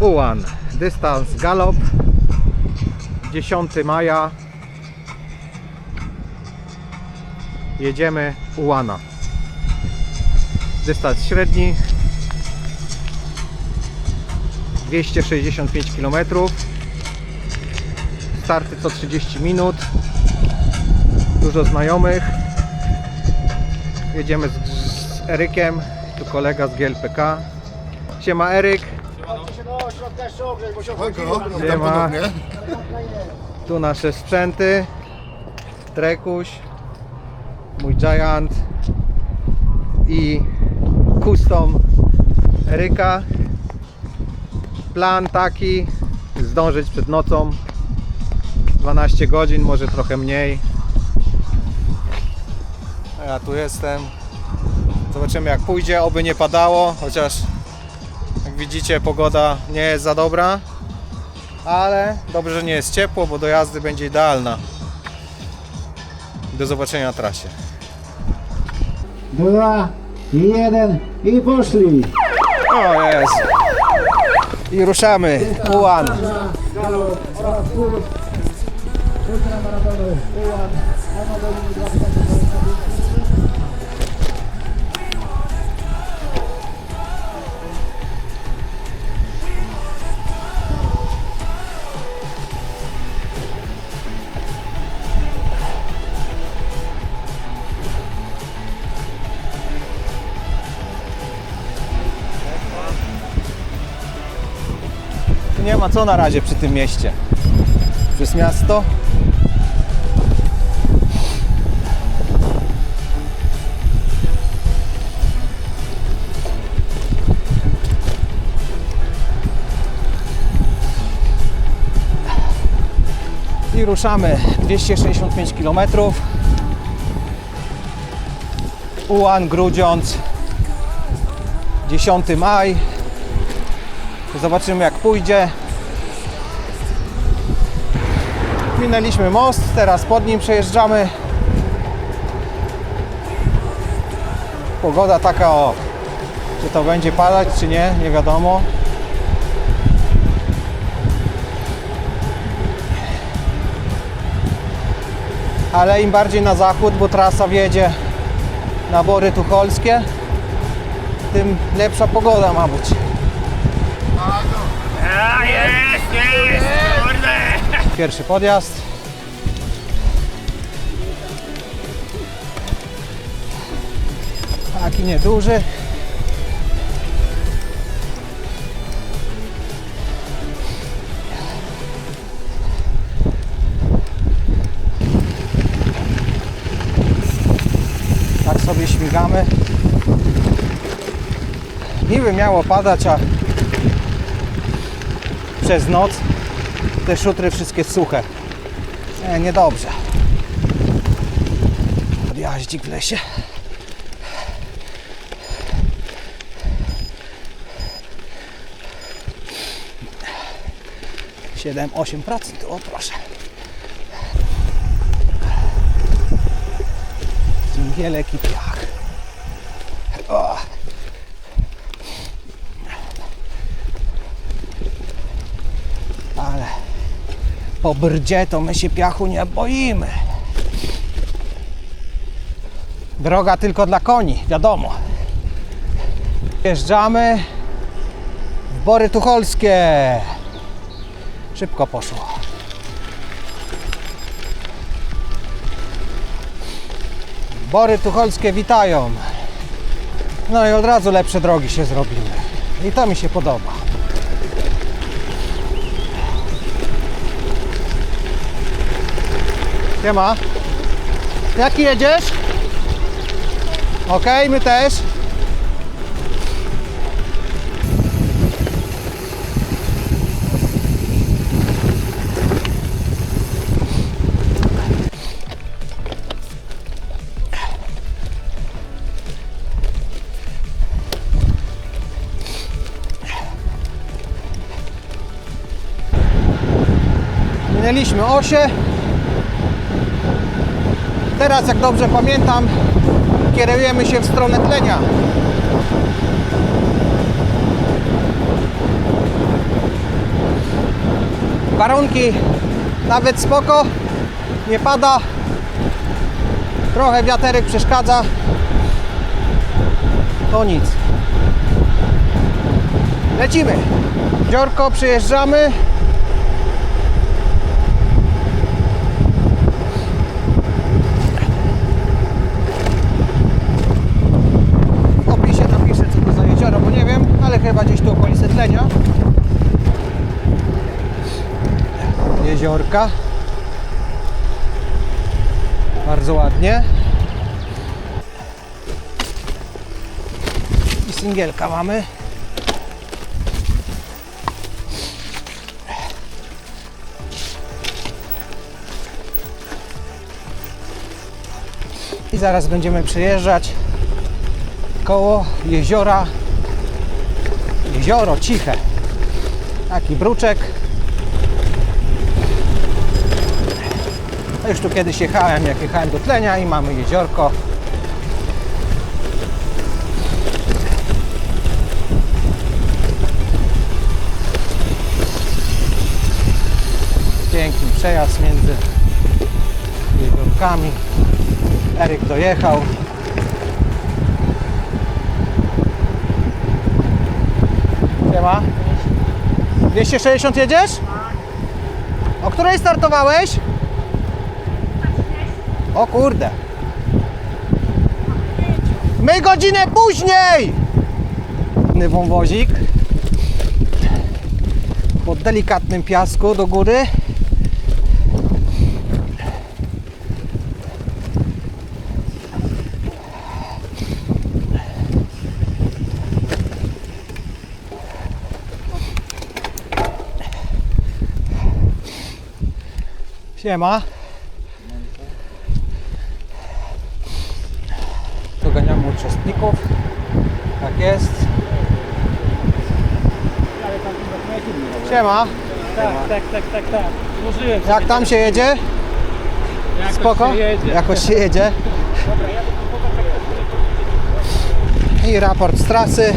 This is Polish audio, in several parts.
Ułan. Dystans galop 10 maja. Jedziemy Ułana. Dystans średni 265 km. Starty co 30 minut. Dużo znajomych. Jedziemy z, z Erykiem, tu kolega z GLPK. Siema Eryk. Siema. Tu nasze sprzęty. Trekuś, mój Giant i custom Eryka. Plan taki, zdążyć przed nocą. 12 godzin, może trochę mniej. A ja tu jestem. Zobaczymy jak pójdzie, oby nie padało, chociaż widzicie pogoda nie jest za dobra. Ale dobrze, że nie jest ciepło, bo do jazdy będzie idealna. Do zobaczenia na trasie. Dwa, jeden i poszli. O jest. I ruszamy. Ułan. Tu co na razie przy tym mieście. Przez miasto. I ruszamy 265 km. Ułan, Grudziądz, 10 maj. Zobaczymy jak pójdzie. Minęliśmy most, teraz pod nim przejeżdżamy. Pogoda taka o. Czy to będzie padać, czy nie, nie wiadomo. Ale im bardziej na zachód, bo trasa wjedzie na Bory Tucholskie, tym lepsza pogoda ma być. Pierwszy podjazd. Taki nieduży. Tak sobie śmigamy. Niby miało padać, a przez noc te szutry wszystkie suche. Nie, niedobrze. Podjaździk w lesie. Siedem, osiem procent. O proszę. Dżingielek i piach. Po brdzie to my się piachu nie boimy. Droga tylko dla koni, wiadomo. Wjeżdżamy w Bory Tucholskie. Szybko poszło. Bory Tucholskie witają. No i od razu lepsze drogi się zrobimy. I to mi się podoba. Siema. Jaki jedziesz? Okej, my też. Minęliśmy osie. Teraz, jak dobrze pamiętam, kierujemy się w stronę tlenia. Warunki nawet spoko. Nie pada. Trochę wiaterek przeszkadza. To nic. Lecimy. Dziorko, przyjeżdżamy. W opisie napiszę co to za jezioro, bo nie wiem, ale chyba gdzieś tu okolice tlenia. Jeziorka. Bardzo ładnie. I singielka mamy. I zaraz będziemy przejeżdżać koło jeziora. Jezioro ciche. Taki bruczek. Już tu kiedyś jechałem, jak jechałem do tlenia i mamy jeziorko. Piękny przejazd między jeziorkami. Eryk dojechał. Siema. 260 jedziesz? O której startowałeś? O kurde. My godzinę później! Wąwozik. Po delikatnym piasku do góry. Siema. Uczestników. Tak jest. Siema. Tak, tak, tak, tak, tak. Złożyłem Jak tam się jedzie? Jakoś Spoko? się jedzie. Jakoś się jedzie. I raport z trasy.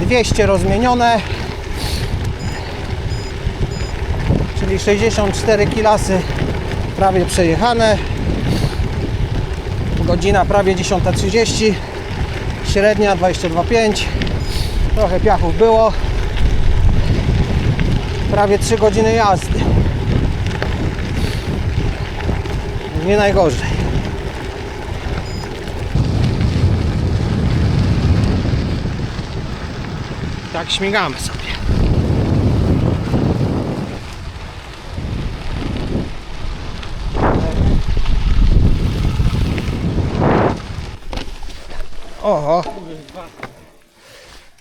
200 rozmienione. Czyli 64 kilasy prawie przejechane. Godzina prawie 10.30. Średnia 22,5. Trochę piachów było. Prawie 3 godziny jazdy. Nie najgorzej. Tak śmigamy sobie. Oho.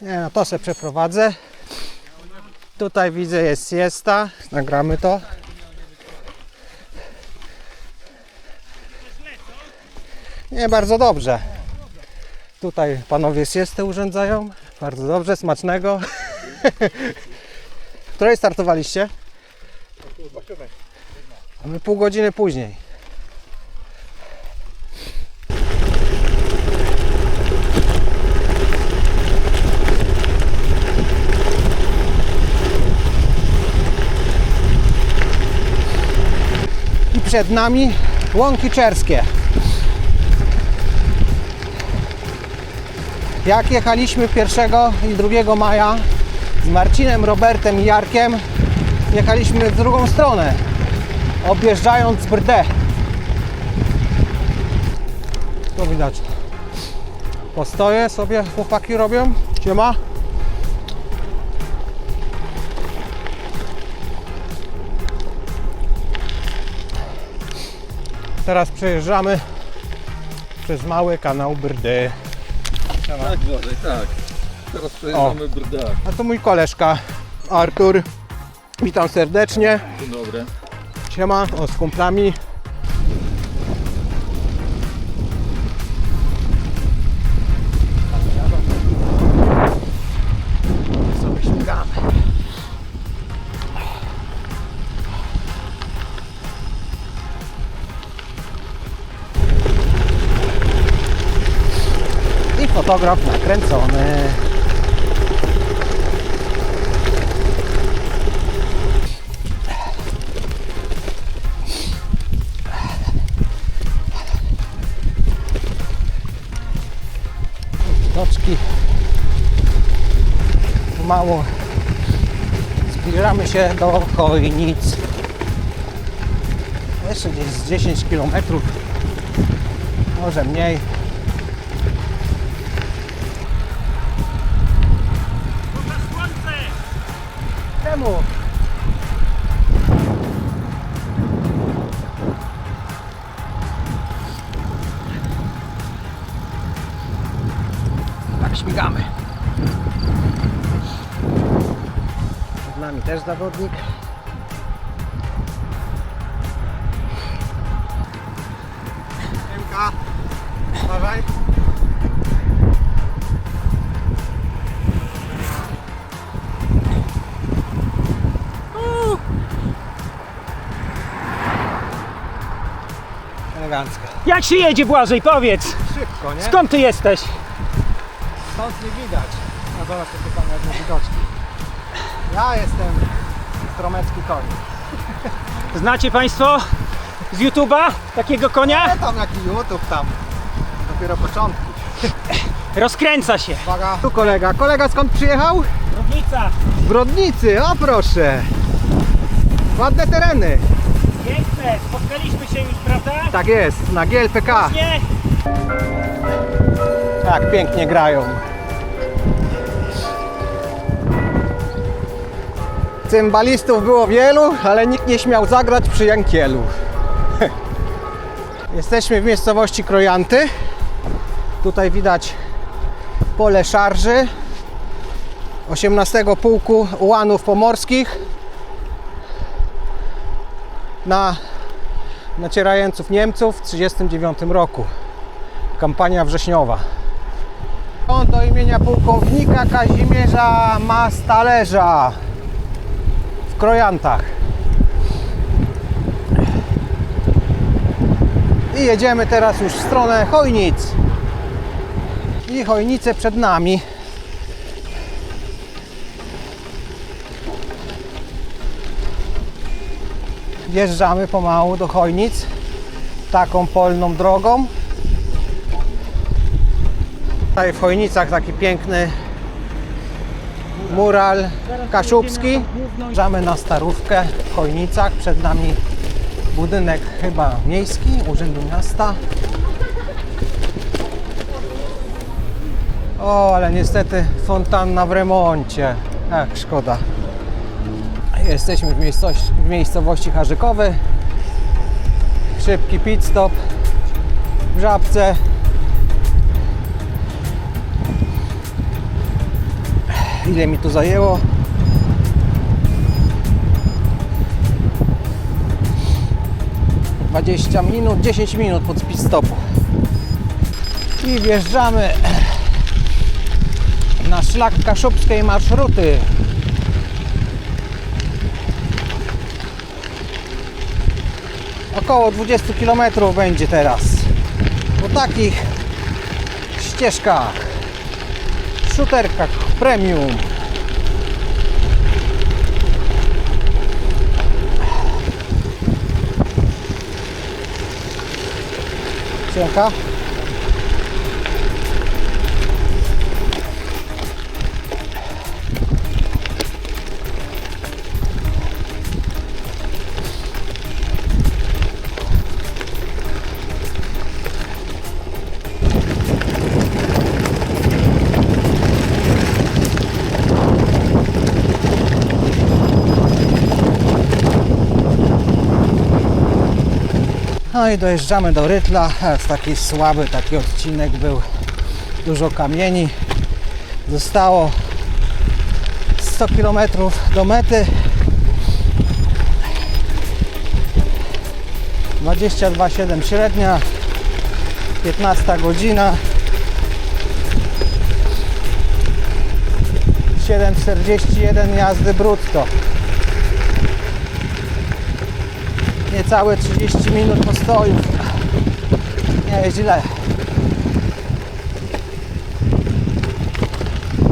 Nie no, to se przeprowadzę. Tutaj widzę jest siesta. Nagramy to. Nie, bardzo dobrze. Tutaj panowie siestę urządzają. Bardzo dobrze, smacznego. Której startowaliście? A my pół godziny później. Przed nami łąki czerskie. Jak jechaliśmy 1 i 2 maja z Marcinem, Robertem i Jarkiem, jechaliśmy w drugą stronę, objeżdżając Brdę. Tu widać. Postoje sobie chłopaki robią. Siema. Teraz przejeżdżamy przez mały kanał Brdy. Tak, Władek, tak. Teraz przejeżdżamy brdak. A to mój koleżka Artur. Witam serdecznie. Dzień dobry. Siema, o, z kumplami. fotograf nakręcony. Widoczki. Mało. Zbliżamy się do Chojnic jeszcze gdzieś z 10 km może mniej. Śmigamy. Przed nami też zawodnik. Emka, uważaj. Elegancko. Jak się jedzie Błażej, powiedz! Szybko, nie? Skąd ty jesteś? Stąd nie widać. No zobacz, tam ładne widoczki. Ja jestem stromecki koń. Znacie Państwo z YouTube'a takiego konia? Ale tam jaki YouTube tam. Dopiero początki. Rozkręca się. Uwaga. Tu kolega. Kolega skąd przyjechał? Równica. Z Brodnicy, o proszę. Ładne tereny. Piękne. Spotkaliśmy się już, prawda? Tak jest, na GLPK. Nie? Tak, pięknie grają. Cymbalistów było wielu, ale nikt nie śmiał zagrać przy Jankielu. Jesteśmy w miejscowości Krojanty. Tutaj widać pole szarży 18 Pułku Ułanów Pomorskich na nacierających Niemców w 1939 roku. Kampania wrześniowa. On do imienia pułkownika Kazimierza Mastalerza w Krojantach. I jedziemy teraz już w stronę Chojnic. I Chojnice przed nami. Wjeżdżamy pomału do Chojnic taką polną drogą. Tutaj w Chojnicach taki piękny mural kaszubski. Wjeżdżamy na Starówkę w Chojnicach. Przed nami budynek chyba miejski, Urzędu Miasta. O, ale niestety fontanna w remoncie. Ach, szkoda. Jesteśmy w miejscowości, w miejscowości Harzykowy. Szybki pit stop w Żabce. Ile mi to zajęło? Dwadzieścia minut, 10 minut pod pit stopu. I wjeżdżamy na szlak kaszubskiej marszruty. Około 20 km będzie teraz. Po takich ścieżkach, szuterkach premium. Siemka. No i dojeżdżamy do Rytla. Taki słaby taki odcinek był. Dużo kamieni. Zostało 100 km do mety. 22,7 średnia. 15 godzina. 7,41 jazdy brutto. Niecałe 30 minut postoju. Nie, źle.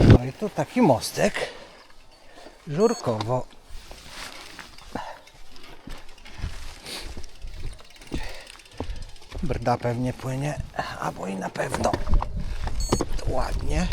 No i tu taki mostek. Żurkowo. Brda pewnie płynie, albo i na pewno. ładnie.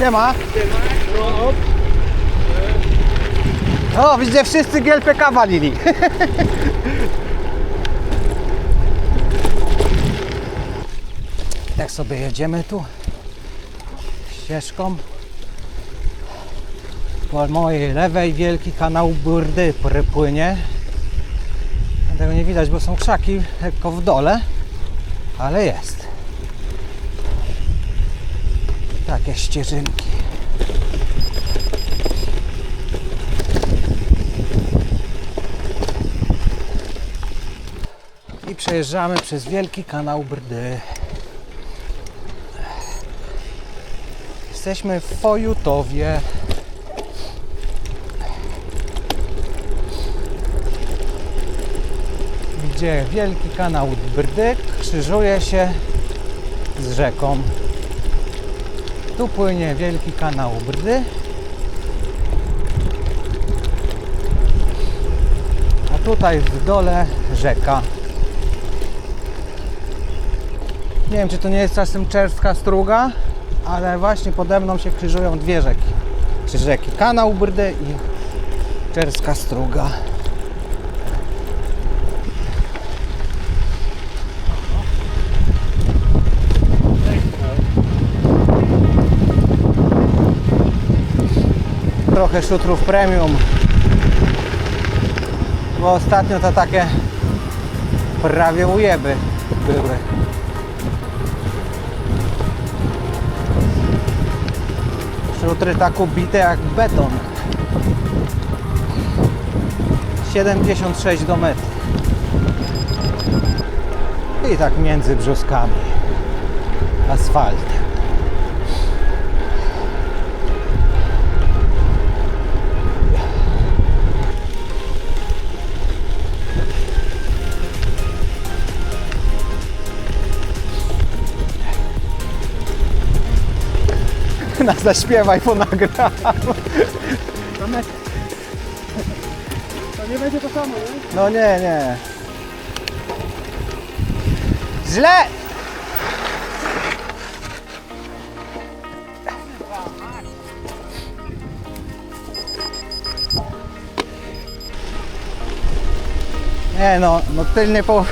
Siema. O, widzę, wszyscy GLPK walili. tak sobie jedziemy tu ścieżką. Po mojej lewej wielki kanał Burdy płynie. Tego nie widać, bo są krzaki lekko w dole, ale jest. Takie ścieżynki. I przejeżdżamy przez wielki kanał Brdy. Jesteśmy w Fojutowie. Gdzie wielki kanał Brdy krzyżuje się z rzeką. Tu płynie wielki kanał Brdy. A tutaj w dole rzeka. Nie wiem, czy to nie jest czasem czerwska struga, ale właśnie pode mną się krzyżują dwie rzeki. Czy rzeki Kanał Brdy i czerwska struga. Trochę szutrów premium. Bo ostatnio to takie prawie ujeby były. Szutry tak ubite jak beton. 76 do metru. I tak między brzoskami. Asfaltem. Nas zaśpiewaj, ponagram. To nie będzie to samo, nie? No nie, nie. Źle! Nie no, no tylnie po,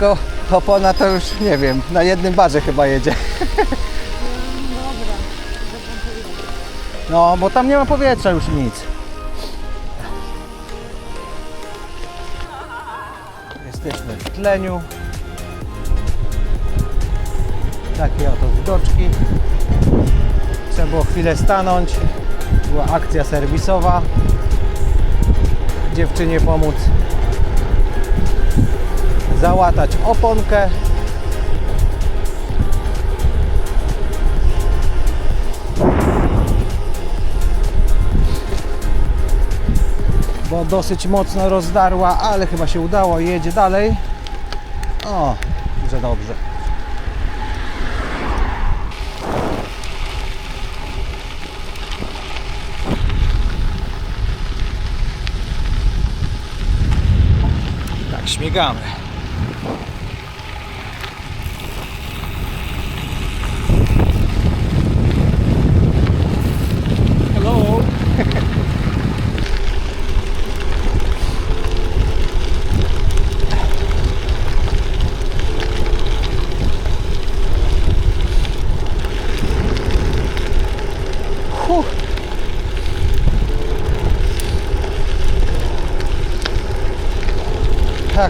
ko, opona to już nie wiem, na jednym barze chyba jedzie. No, bo tam nie ma powietrza już nic. Jesteśmy w tleniu. Takie oto widoczki. Trzeba było chwilę stanąć. Była akcja serwisowa. Dziewczynie pomóc załatać oponkę. Bo dosyć mocno rozdarła, ale chyba się udało, jedzie dalej. O, że dobrze. Tak, śmigamy.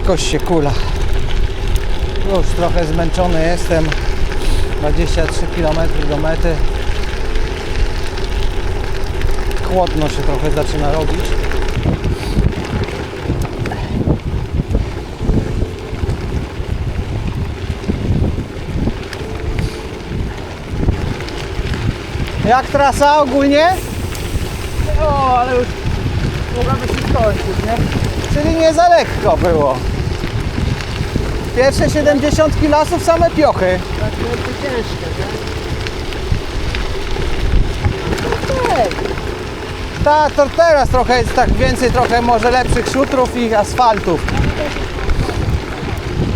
Jakoś się kula. Już trochę zmęczony jestem. 23 km do mety. Chłodno się trochę zaczyna robić. Jak trasa ogólnie? O, ale już mogłaby się skończyć, nie? Czyli nie za lekko było. Pierwsze 70 lasów same piochy. Tak ciężkie, nie? Tak, to teraz trochę jest tak więcej, trochę może lepszych szutrów i asfaltów.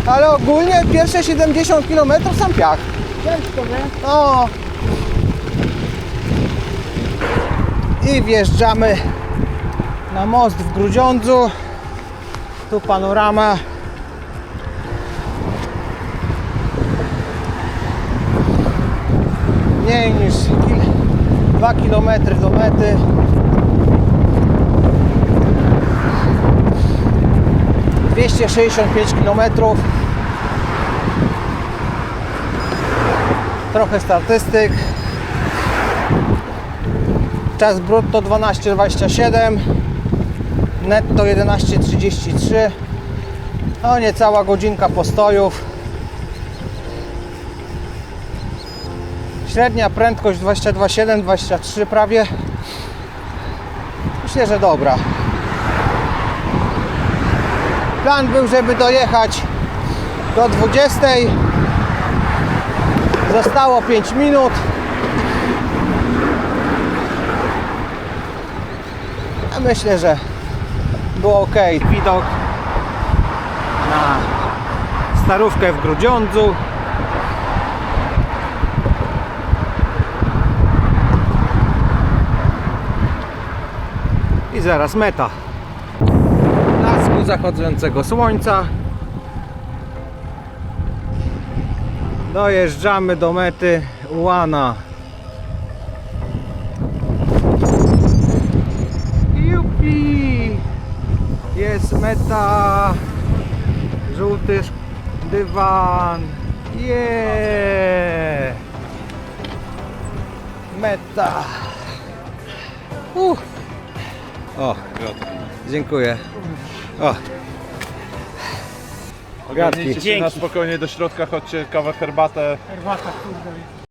Ale ogólnie pierwsze 70 km sam piach. Ciężko, nie? No. I wjeżdżamy na most w Grudziądzu. Tu panorama. Mniej niż 2 km do mety. Dwieście sześćdziesiąt pięć kilometrów. trochę statystyk. Czas brutto 12,27, netto 11,33. No niecała godzinka postojów. Średnia prędkość 22,7, 23 prawie. Myślę, że dobra. Plan był, żeby dojechać do 20. Zostało 5 minut. Ja myślę, że było ok. Widok na starówkę w Grudziądzu. Zaraz meta. Blasku zachodzącego słońca. Dojeżdżamy do mety Łana. Jupi! Jest meta. Żółty dywan. Yeah! Meta. Uh. O, dziękuję. O. Ogarnijcie się Dzięki. na spokojnie do środka, chodźcie kawę, herbatę. Herbata, kurde.